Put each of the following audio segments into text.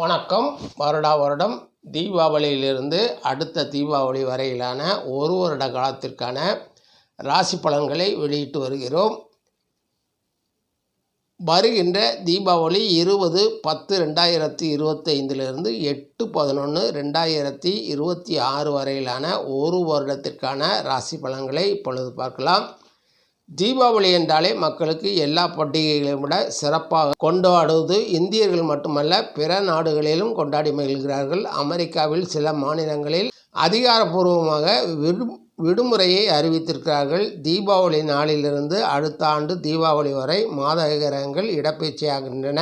வணக்கம். வருடா வருடம் தீபாவளியிலிருந்து அடுத்த தீபாவளி வரையிலான ஒரு வருட காலத்திற்கான ராசி பலன்களை வெளியிட்டு வருகிறோம். வருகின்ற தீபாவளி இருபது பத்து ரெண்டாயிரத்தி இருபத்தைந்திலிருந்து எட்டு பதினொன்று ரெண்டாயிரத்தி இருபத்தி ஆறு வரையிலான ஒரு வருடத்திற்கான ராசி பலன்களை இப்பொழுது பார்க்கலாம். தீபாவளி என்றாலே மக்களுக்கு எல்லா பண்டிகைகளையும் விட சிறப்பாக கொண்டாடுவது இந்தியர்கள் மட்டுமல்ல பிற நாடுகளிலும் கொண்டாடி மகிழ்கிறார்கள். அமெரிக்காவில் சில மாநிலங்களில் அதிகாரப்பூர்வமாக விடுமுறையை அறிவித்திருக்கிறார்கள். தீபாவளி நாளிலிருந்து அடுத்த ஆண்டு தீபாவளி வரை மாதகிரகங்கள் இடப்பெயர்ச்சியாகின்றன.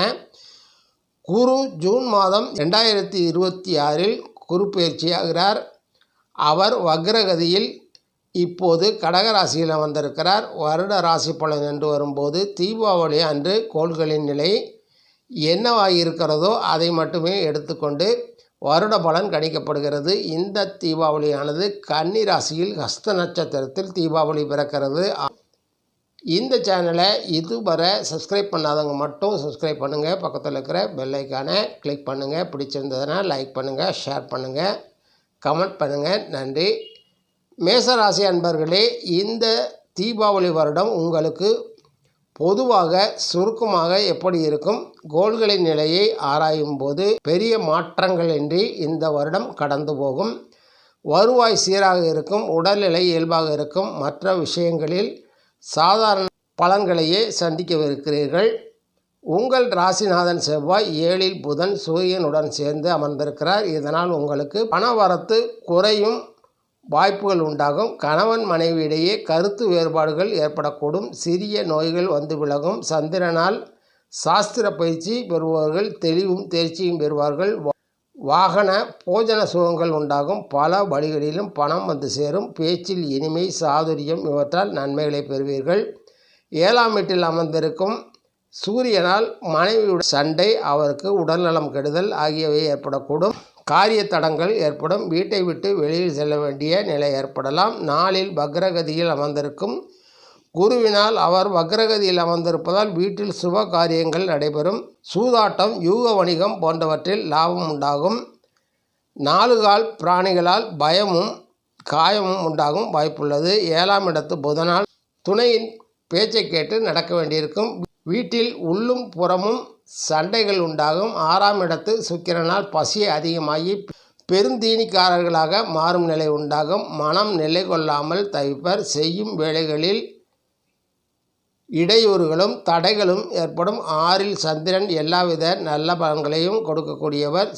குரு ஜூன் மாதம் ரெண்டாயிரத்தி இருபத்தி ஆறில் குரு அவர் வக்ரகதியில் இப்போது கடகராசியில் வந்திருக்கிறார். வருட ராசி பலன் என்று வரும்போது தீபாவளி அன்று கோள்களின் நிலை என்னவாகியிருக்கிறதோ அதை மட்டுமே எடுத்துக்கொண்டு வருட பலன் கணிக்கப்படுகிறது. இந்த தீபாவளியானது கன்னி ராசியில் ஹஸ்த நட்சத்திரத்தில் தீபாவளி பிறக்கிறது. இந்த சேனலை இதுவரை சப்ஸ்கிரைப் பண்ணாதவங்க மட்டும் சப்ஸ்கிரைப் பண்ணுங்கள் பக்கத்தில் இருக்கிற பெல்லைக்கானை கிளிக் பண்ணுங்கள் பிடிச்சிருந்ததுன்னா லைக் பண்ணுங்கள் ஷேர் பண்ணுங்கள் கமெண்ட் பண்ணுங்கள் நன்றி. மேசராசி அன்பர்களே இந்த தீபாவளி வருடம் உங்களுக்கு பொதுவாக சுருக்கமாக எப்படி இருக்கும்? கோள்களின் நிலையை ஆராயும் போது பெரிய மாற்றங்கள் இன்றி இந்த வருடம் கடந்து போகும். வருவாய் சீராக இருக்கும் உடல்நிலை இயல்பாக இருக்கும். மற்ற விஷயங்களில் சாதாரண பலன்களையே சந்திக்கவிருக்கிறீர்கள். உங்கள் ராசிநாதன் செவ்வாய் ஏழில் புதன் சூரியனுடன் சேர்ந்து அமர்ந்திருக்கிறார். இதனால் உங்களுக்கு பணவரத்து குறையும். வாய்ப்புகள் உண்டாகும். கணவன் மனைவியிடையே கருத்து வேறுபாடுகள் ஏற்படக்கூடும். சிறிய நோய்கள் வந்து விலகும். சந்திரனால் சாஸ்திர பயிற்சி பெறுபவர்கள் தெளிவும் தேர்ச்சியும் பெறுவார்கள். வாகன போஜன சுகங்கள் உண்டாகும். பல வழிகளிலும் பணம் வந்து சேரும். பேச்சில் இனிமை சாதுரியம் இவற்றால் நன்மைகளை பெறுவீர்கள். ஏழாம் வீட்டில் அமர்ந்திருக்கும் சூரியனால் மனைவியுடன் சண்டை அவருக்கு உடல்நலம் கெடுதல் ஆகியவை ஏற்படக்கூடும். காரிய தடங்கள் ஏற்படும். வீட்டை விட்டு வெளியில் செல்ல வேண்டிய நிலை ஏற்படலாம். நாளில் வக்ரகதியில் அமர்ந்திருக்கும் குருவினால் அவர் வக்ரகதியில் அமர்ந்திருப்பதால் வீட்டில் சுப காரியங்கள் நடைபெறும். சூதாட்டம் யூக வணிகம் போன்றவற்றில் லாபம் உண்டாகும். நாலுகால் பிராணிகளால் பயமும் காயமும் உண்டாகும் வாய்ப்புள்ளது. ஏழாம் இடத்து புதனால் துணையின் பேச்சை கேட்டு நடக்க வேண்டியிருக்கும். வீட்டில் உள்ளும் புறமும் சண்டைகள் உண்டாகும். ஆறாம் இடத்து சுக்கிரனால் பசி அதிகமாகி பெருந்தீனிக்காரர்களாக மாறும் நிலை உண்டாகும். மனம் நிலை கொள்ளாமல் தவிப்பர். செய்யும் வேலைகளில் இடையூறுகளும் தடைகளும் ஏற்படும். ஆறில் சந்திரன் எல்லாவித நல்ல பலன்களையும் கொடுக்கக்கூடியவர்.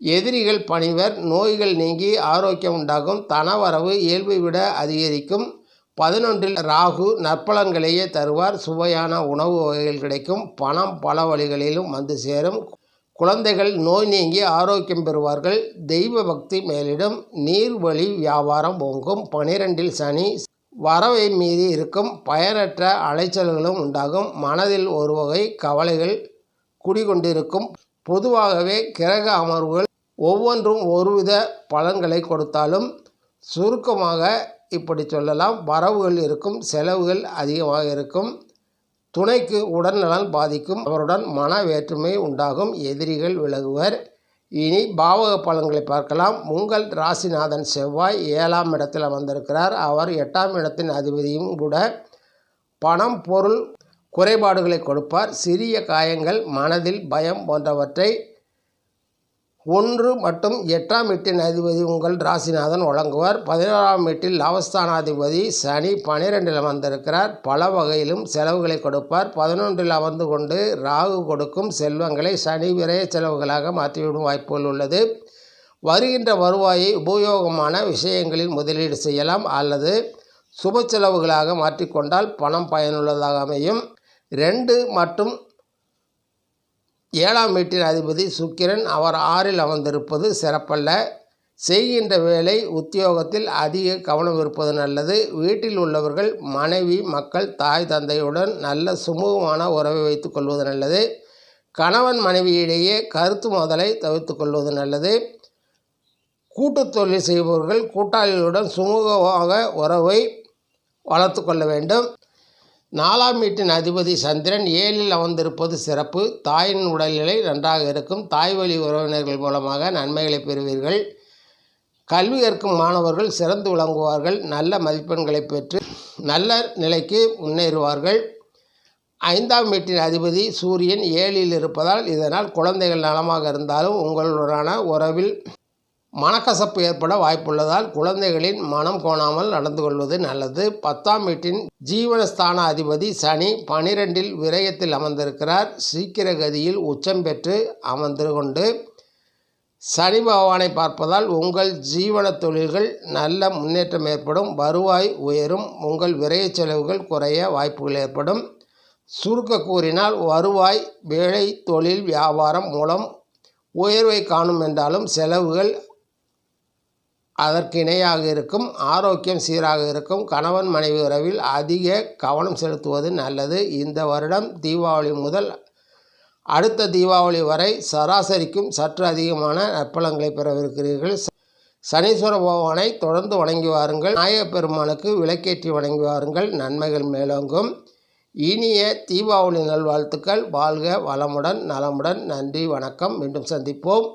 எதிரிகள் பணிவர். நோய்கள் நீங்கி ஆரோக்கியம் உண்டாகும். தனவரவு இயல்பை விட அதிகரிக்கும். பதினொன்றில் ராகு நற்பலன்களையே தருவார். சுவையான உணவு வகைகள் கிடைக்கும். பணம் பல வழிகளிலும் வந்து சேரும். குழந்தைகள் நோய் நீங்கி ஆரோக்கியம் பெறுவார்கள். தெய்வ பக்தி மேலிடும். நீர்வழி வியாபாரம் ஓங்கும் பனிரெண்டில் சனி வரவை மீறி இருக்கும். பயனற்ற அலைச்சல்களும் உண்டாகும். மனதில் ஒரு வகை கவலைகள் குடிகொண்டிருக்கும். பொதுவாகவே கிரக அமர்வுகள் ஒவ்வொன்றும் ஒருவித பலன்களை கொடுத்தாலும் சுருக்கமாக இப்படி சொல்லலாம். வரவுகள் இருக்கும் செலவுகள் அதிகமாக இருக்கும். துணைக்கு உடல்நலன் பாதிக்கும். அவருடன் மன வேற்றுமை உண்டாகும். எதிரிகள் விலகுவர். இனி பாவக பலன்களை பார்க்கலாம். உங்கள் ராசிநாதன் செவ்வாய் ஏழாம் இடத்தில் வந்திருக்கிறார் அவர் எட்டாம் இடத்தின் அதிபதியும் கூட பணம் பொருள் குறைபாடுகளை கொடுப்பார். சிறிய காயங்கள் மனதில் பயம் போன்றவற்றை ஒன்று மற்றும் எட்டாம் எட்டின் அதிபதி உங்கள் ராசிநாதன் வழங்குவார். பதினோராம் எட்டில் லாபஸ்தானாதிபதி சனி பனிரெண்டில் அமர்ந்திருக்கிறார். பல வகையிலும் செலவுகளை கொடுப்பார். பதினொன்றில் அமர்ந்து கொண்டு ராகு கொடுக்கும் செல்வங்களை சனி விரைய செலவுகளாக மாற்றிவிடும் வாய்ப்புகள் உள்ளது. வருகின்ற வருவாயை உபயோகமான விஷயங்களில் முதலீடு செய்யலாம் அல்லது சுப செலவுகளாக மாற்றிக்கொண்டால் பணம் பயனுள்ளதாக அமையும். ரெண்டு மற்றும் ஏழாம் வீட்டின் அதிபதி சுக்கிரன் அவர் ஆறில் அமர்ந்திருப்பது சிறப்பல்ல. செய்கின்ற வேலை உத்தியோகத்தில் அதிக கவனம் இருப்பது நல்லது. வீட்டில் உள்ளவர்கள் மனைவி மக்கள் தாய் தந்தையுடன் நல்ல சுமூகமான உறவை வைத்துக் கொள்வது நல்லது. கணவன் மனைவியிடையே கருத்து மோதலை தவிர்த்து கொள்வது நல்லது. கூட்டு தொழில் செய்பவர்கள் கூட்டாளிகளுடன் சுமூகமாக உறவை வளர்த்து கொள்ள வேண்டும். நாலாம் வீட்டின் அதிபதி சந்திரன் ஏழில் அமர்ந்திருப்பது சிறப்பு. தாயின் உடல்நிலை நன்றாக இருக்கும். தாய் வழி உறவினர்கள் மூலமாக நன்மைகளை பெறுவீர்கள். கல்வி கற்கும் மாணவர்கள் சிறந்து விளங்குவார்கள். நல்ல மதிப்பெண்களை பெற்று நல்ல நிலைக்கு முன்னேறுவார்கள். ஐந்தாம் வீட்டின் அதிபதி சூரியன் ஏழில் இருப்பதால் இதனால் குழந்தைகள் நலமாக இருந்தாலும் உங்களுடனான உறவில் மனக்கசப்பு ஏற்பட வாய்ப்புள்ளதால் குழந்தைகளின் மனம் கோணாமல் நடந்து கொள்வது நல்லது. பத்தாம் வீட்டின் ஜீவனஸ்தான அதிபதி சனி பனிரெண்டில் விரயத்தில் அமர்ந்திருக்கிறார். சீக்கிர கதியில் உச்சம் பெற்று அமர்ந்து கொண்டு சனி பகவானை பார்ப்பதால் உங்கள் ஜீவன தொழில்கள் நல்ல முன்னேற்றம் ஏற்படும். வருவாய் உயரும். உங்கள் விரைய செலவுகள் குறைய வாய்ப்புகள் ஏற்படும். சுருக்க கூறினால் வருவாய் வேலை தொழில் வியாபாரம் மூலம் உயர்வை காணும் என்றாலும் செலவுகள் அதற்கு இணையாக இருக்கும் ஆரோக்கியம் சீராக இருக்கும் கணவன் மனைவி உறவில் அதிக கவனம் செலுத்துவது நல்லது. இந்த வருடம் தீபாவளி முதல் அடுத்த தீபாவளி வரை சராசரிக்கும் சற்று அதிகமான நற்பலங்களை பெறவிருக்கிறீர்கள். சனீஸ்வர பகவானை தொடர்ந்து வணங்கி வாருங்கள். நாயகப் பெருமானுக்கு விளக்கேற்றி வணங்கி வாருங்கள். நன்மைகள் மேலோங்கும். இனிய தீபாவளி நல்வாழ்த்துக்கள். வாழ்க வளமுடன் நலமுடன். நன்றி வணக்கம். மீண்டும் சந்திப்போம்.